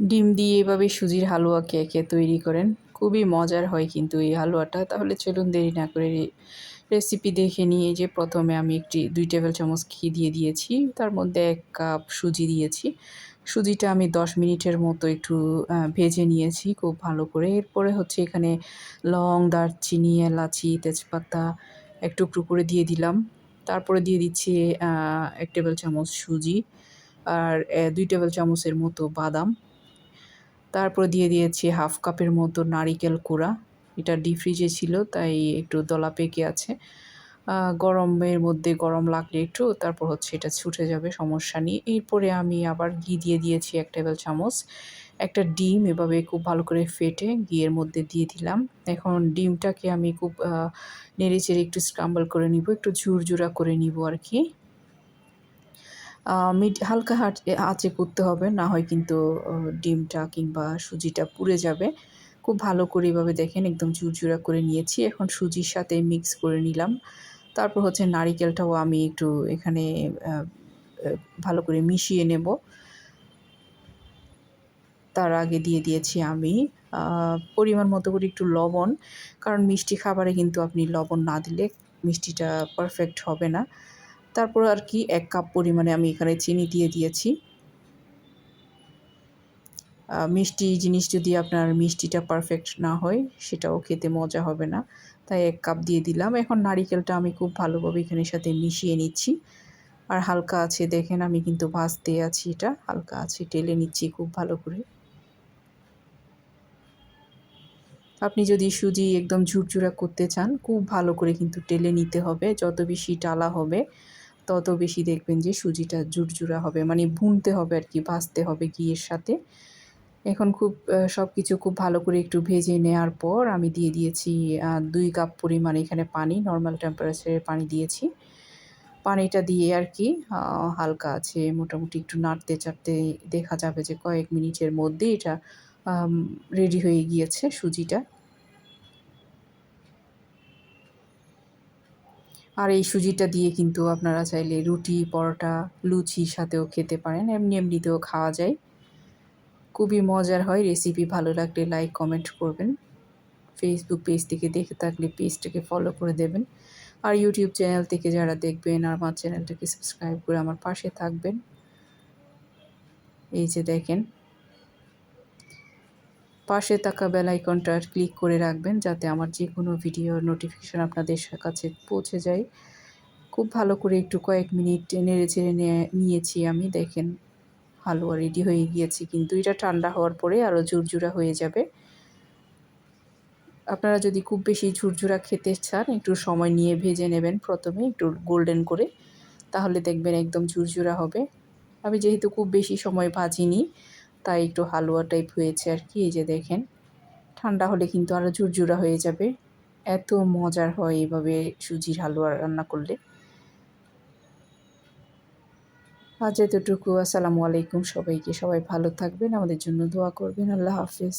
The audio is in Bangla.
ডিম দিয়ে এভাবে সুজির হালুয়া কে কে তৈরি করেন। খুবই মজার হয় কিন্তু এই হালুয়াটা। তাহলে চলুন দেরি না করে রেসিপি দেখে নিয়ে যে প্রথমে আমি একটি দুই টেবিল চামচ ঘি দিয়ে দিয়েছি। তার মধ্যে এক কাপ সুজি দিয়েছি। সুজিটা আমি দশ মিনিটের মতো একটু ভেজে নিয়েছি খুব ভালো করে। এরপরে হচ্ছে এখানে লং, দারচিনি, এলাচি, তেজপাতা একটু একটু করে দিয়ে দিলাম। তারপরে দিয়ে দিচ্ছি এক টেবিল চামচ সুজি আর দুই টেবিল চামচের মতো বাদাম। তারপর দিয়ে দিয়েছি হাফ কাপের মতো নারিকেল কুড়া। এটা ডিপ ফ্রিজে ছিল, তাই একটু দলা পেকে আছে। গরমের মধ্যে গরম লাগলে একটু, তারপর হচ্ছে এটা ছুটে যাবে, সমস্যা নেই। এরপরে আমি আবার ঘি দিয়ে দিয়েছি এক টেবিল চামচ। একটা ডিম এভাবে খুব ভালো করে ফেটে ঘিয়ের মধ্যে দিয়ে দিলাম। এখন ডিমটাকে আমি খুব নেড়ে চেড়ে একটু স্ক্রাম্বল করে নিব, একটু ঝুরঝুরা করে নিব আর কি। মিড, হালকা আঁচে করতে হবে। না হয় কিন্তু ডিমটা কিংবা সুজিটা পুড়ে যাবে। খুব ভালো করে এভাবে দেখেন, একদম ঝুরঝুরা করে নিয়েছি। এখন সুজির সাথে মিক্স করে নিলাম। তারপর হচ্ছে নারিকেলটাও আমি একটু এখানে ভালো করে মিশিয়ে নেব। তার আগে দিয়ে দিয়েছি আমি পরিমাণ মতো করে একটু লবণ। কারণ মিষ্টি খাবারে কিন্তু আপনি লবণ না দিলে মিষ্টিটা পারফেক্ট হবে না। তারপর আর কি এক কাপ পরিমাণে আমি এখানে চিনি দিয়ে দিয়েছি। মিষ্টি জিনিস যদি আপনার মিষ্টিটা পারফেক্ট না হয়, সেটাও খেতে মজা হবে না। তাই এক কাপ দিয়ে দিলাম। এখন নারিকেলটা আমি খুব ভালোভাবে এখানের সাথে মিশিয়ে নিচ্ছি। আর হালকা আছে, দেখেন আমি কিন্তু ভাজতে আছি এটা। হালকা আছে, টেলে নিচ্ছি খুব ভালো করে। আপনি যদি সুজি একদম ঝুরঝুরা করতে চান, খুব ভালো করে কিন্তু টেলে নিতে হবে। যত বেশি টালা হবে তত বেশি দেখবেন যে সুজিটা ঝুরঝুরা হবে মানে ভুনতে হবে আর কি, ভাজতে হবে ঘিয়ের সাথে। এখন খুব সব কিছু খুব ভালো করে একটু ভেজে নেওয়ার পর আমি দিয়ে দিয়েছি দুই কাপ পরিমাণ এখানে পানি নর্মাল টেম্পারেচারের পানি দিয়েছি। পানিটা দিয়ে আর কি হালকা আছে, মোটামুটি একটু নাড়তে চাড়তে দেখা যাবে যে কয়েক মিনিটের মধ্যে এটা রেডি হয়ে গিয়েছে সুজিটা। আর এই সুজিটা দিয়ে কিন্তু আপনারা চাইলে রুটি, পরোটা লুচির সাথেও খেতে পারেন। এমনি এমনিতেও খাওয়া যায়। খুবই মজার হয়। রেসিপি ভালো লাগলে লাইক, কমেন্ট করবেন। ফেসবুক পেজ থেকে দেখে থাকলে পেজটাকে ফলো করে দেবেন। আর ইউটিউব চ্যানেল থেকে যারা দেখবেন, আর আমার চ্যানেলটাকে সাবস্ক্রাইব করে আমার পাশে থাকবেন। এই যে দেখেন পাশে থাকা বেল আইকনটা ক্লিক করে রাখবেন যাতে আমার যে কোনো ভিডিওর নোটিফিকেশান আপনাদের কাছে পৌঁছে যায়। খুব ভালো করে একটু কয়েক মিনিট নেড়ে চেড়ে নিয়েছি আমি। দেখেন, হালুয়া রেডি হয়ে গিয়েছে কিন্তু এটা ঠান্ডা হওয়ার পরে আরও ঝুরঝুরা হয়ে যাবে। আপনারা যদি খুব বেশি ঝুরঝুরা খেতে চান, একটু সময় নিয়ে ভেজে নেবেন প্রথমে, একটু গোল্ডেন করে, তাহলে দেখবেন একদম ঝুরঝুরা হবে। আমি যেহেতু খুব বেশি সময় ভাজিনি তাই একটু হালুয়া টাইপ হয়েছে আর কি, এই যে দেখেন। ঠান্ডা হলে কিন্তু আরও ঝুরঝুরা হয়ে যাবে। এত মজার হয় এভাবে সুজির হালুয়া রান্না করলে। আজ এতটুকু, আসসালামু আলাইকুম সবাইকে। সবাই ভালো থাকবেন, আমাদের জন্য দোয়া করবেন। আল্লাহ হাফিজ।